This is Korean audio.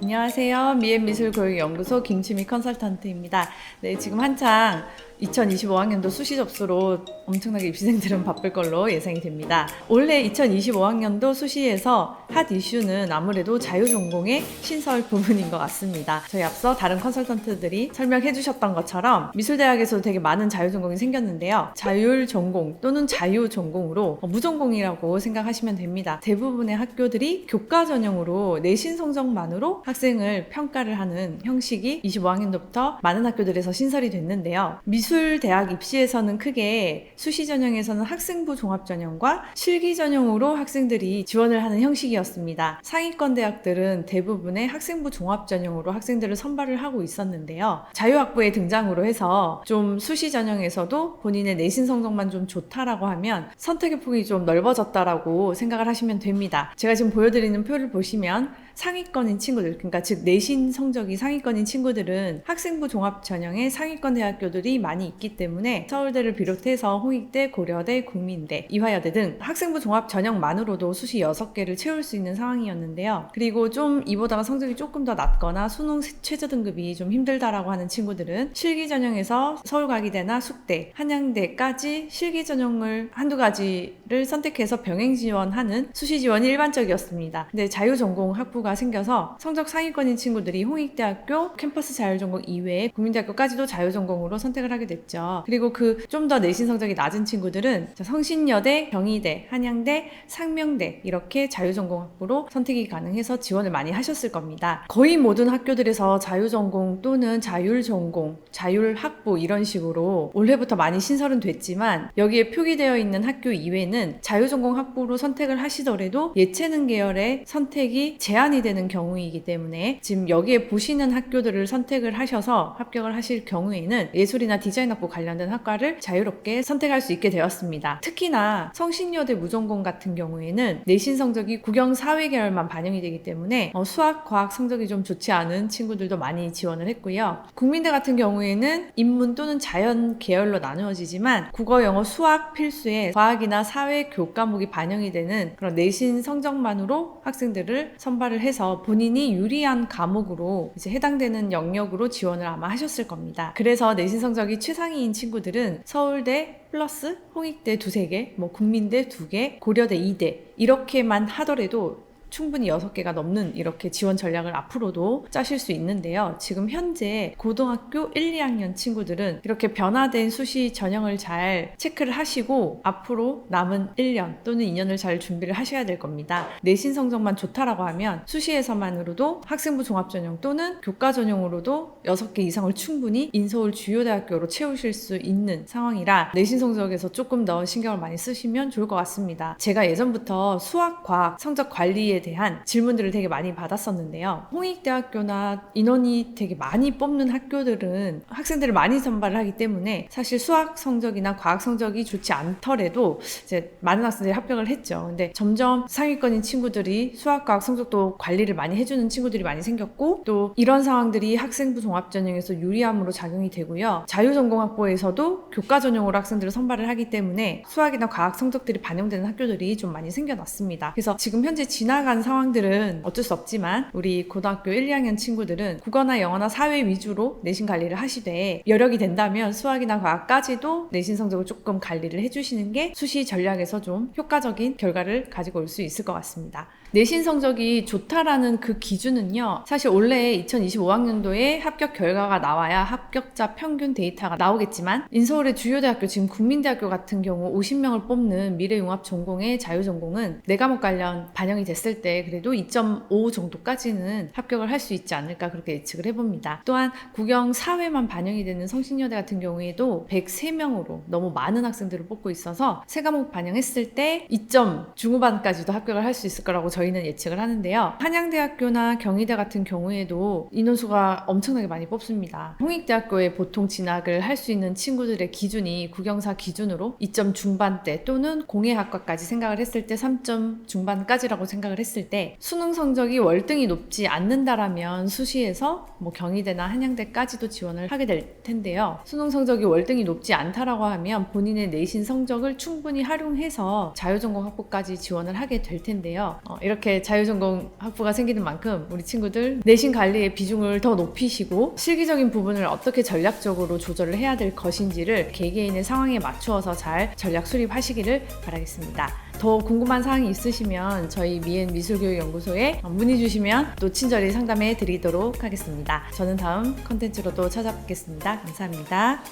안녕하세요. 미앤미술교육연구소 김치미 컨설턴트입니다. 네, 지금 한창 2025학년도 수시 접수로 엄청나게 입시생들은 바쁠 걸로 예상이 됩니다. 올해 2025학년도 수시에서 핫 이슈는 아무래도 자유전공의 신설 부분인 것 같습니다. 저희 앞서 다른 컨설턴트들이 설명해 주셨던 것처럼 미술대학에서도 되게 많은 자유전공이 생겼는데요. 자율전공 또는 자유전공으로 무전공이라고 생각하시면 됩니다. 대부분의 학교들이 교과 전형으로 내신 성적만으로 학생을 평가를 하는 형식이 25학년도부터 많은 학교들에서 신설이 됐는데요. 미술 대학 입시에서는 크게 수시 전형에서는 학생부 종합 전형과 실기 전형으로 학생들이 지원을 하는 형식이었습니다. 상위권 대학들은 대부분의 학생부 종합 전형으로 학생들을 선발을 하고 있었는데요. 자유학부의 등장으로 해서 좀 수시 전형에서도 본인의 내신 성적만 좀 좋다라고 하면 선택의 폭이 좀 넓어졌다라고 생각을 하시면 됩니다. 제가 지금 보여드리는 표를 보시면 상위권인 친구들, 그러니까 즉 내신 성적이 상위권인 친구들은 학생부 종합 전형의 상위권 대학교들이 많이 있기 때문에 서울대를 비롯해서 홍익대, 고려대, 국민대, 이화여대 등 학생부 종합 전형만으로도 수시 6개를 채울 수 있는 상황이었는데요. 그리고 좀 이보다가 성적이 조금 더 낮거나 수능 최저 등급이 좀 힘들다라고 하는 친구들은 실기 전형에서 서울과기대나 숙대, 한양대까지 실기 전형을 한두 가지를 선택해서 병행 지원하는 수시 지원이 일반적이었습니다. 근데 자유전공 학부가 생겨서 성적 상위권인 친구들이 홍익대학교 캠퍼스 자율전공 이외에 국민대학교까지도 자유전공으로 선택을 하게 됐죠. 그리고 그 좀 더 내신 성적이 낮은 친구들은 자, 성신여대, 경희대, 한양대, 상명대 이렇게 자유전공 학부로 선택이 가능해서 지원을 많이 하셨을 겁니다. 거의 모든 학교들에서 자유전공 또는 자율전공, 자율학부 이런 식으로 올해부터 많이 신설은 됐지만 여기에 표기되어 있는 학교 이외에는 자유전공 학부로 선택을 하시더라도 예체능 계열의 선택이 제한이 되는 경우이기 때문에 지금 여기에 보시는 학교들을 선택을 하셔서 합격을 하실 경우에는 예술이나 디자인 학부 관련된 학과를 자유롭게 선택할 수 있게 되었습니다. 특히나 성신여대 무전공 같은 경우에는 내신 성적이 국영 사회 계열만 반영이 되기 때문에 어, 수학, 과학 성적이 좀 좋지 않은 친구들도 많이 지원을 했고요. 국민대 같은 경우에는 인문 또는 자연 계열로 나누어지지만 국어, 영어, 수학 필수에 과학이나 사회 교과목이 반영이 되는 그런 내신 성적만으로 학생들을 선발을 해서 본인이 유리한 과목으로 이제 해당되는 영역으로 지원을 아마 하셨을 겁니다. 그래서 내신 성적이 최상위인 친구들은 서울대 플러스 홍익대 두세 개, 뭐 국민대 두 개, 고려대 2대 이렇게만 하더라도 충분히 6개가 넘는 이렇게 지원 전략을 앞으로도 짜실 수 있는데요. 지금 현재 고등학교 1, 2학년 친구들은 이렇게 변화된 수시 전형을 잘 체크를 하시고 앞으로 남은 1년 또는 2년을 잘 준비를 하셔야 될 겁니다. 내신 성적만 좋다라고 하면 수시에서만으로도 학생부 종합 전형 또는 교과 전형으로도 6개 이상을 충분히 인서울 주요 대학교로 채우실 수 있는 상황이라 내신 성적에서 조금 더 신경을 많이 쓰시면 좋을 것 같습니다. 제가 예전부터 수학, 과학 성적 관리에 대한 질문들을 되게 많이 받았었는데요. 홍익대학교나 인원이 되게 많이 뽑는 학교들은 학생들을 많이 선발을 하기 때문에 사실 수학 성적이나 과학 성적이 좋지 않더라도 이제 많은 학생들이 합격을 했죠. 근데 점점 상위권인 친구들이 수학, 과학 성적도 관리를 많이 해주는 친구들이 많이 생겼고 또 이런 상황들이 학생부 종합 전형에서 유리함으로 작용이 되고요. 자유전공학부에서도 교과 전형으로 학생들을 선발을 하기 때문에 수학이나 과학 성적들이 반영되는 학교들이 좀 많이 생겨났습니다. 그래서 지금 현재 지나 간 상황들은 어쩔 수 없지만 우리 고등학교 1, 2학년 친구들은 국어나 영어나 사회 위주로 내신 관리를 하시되 여력이 된다면 수학이나 과학까지도 내신 성적을 조금 관리를 해주시는 게 수시 전략에서 좀 효과적인 결과를 가지고 올 수 있을 것 같습니다. 내신 성적이 좋다라는 그 기준은요, 사실 원래 2025학년도에 합격 결과가 나와야 합격자 평균 데이터가 나오겠지만, 인서울의 주요 대학교, 지금 국민대학교 같은 경우 50명을 뽑는 미래융합 전공의 자유전공은 내 과목 관련 반영이 됐을 때 그래도 2.5 정도까지는 합격을 할 수 있지 않을까 그렇게 예측을 해봅니다. 또한 국영 사회만 반영이 되는 성신여대 같은 경우에도 103명으로 너무 많은 학생들을 뽑고 있어서 세 과목 반영했을 때 2점 중후반까지도 합격을 할 수 있을 거라고 저희는 예측을 하는데요. 한양대학교나 경희대 같은 경우에도 인원수가 엄청나게 많이 뽑습니다. 홍익대학교에 보통 진학을 할 수 있는 친구들의 기준이 국영사 기준으로 2점 중반대 또는 공예학과까지 생각을 했을 때 3점 중반까지라고 생각을 했을 때 수능 성적이 월등히 높지 않는다라면 수시에서 뭐 경희대나 한양대까지도 지원을 하게 될 텐데요. 수능 성적이 월등히 높지 않다라고 하면 본인의 내신 성적을 충분히 활용해서 자유전공 학부까지 지원을 하게 될 텐데요. 어, 이렇게 자유전공 학부가 생기는 만큼 우리 친구들 내신 관리의 비중을 더 높이시고 실기적인 부분을 어떻게 전략적으로 조절을 해야 될 것인지를 개개인의 상황에 맞추어서 잘 전략 수립하시기를 바라겠습니다. 더 궁금한 사항이 있으시면 저희 미엔 미술교육연구소에 문의 주시면 또 친절히 상담해 드리도록 하겠습니다. 저는 다음 컨텐츠로 또 찾아뵙겠습니다. 감사합니다.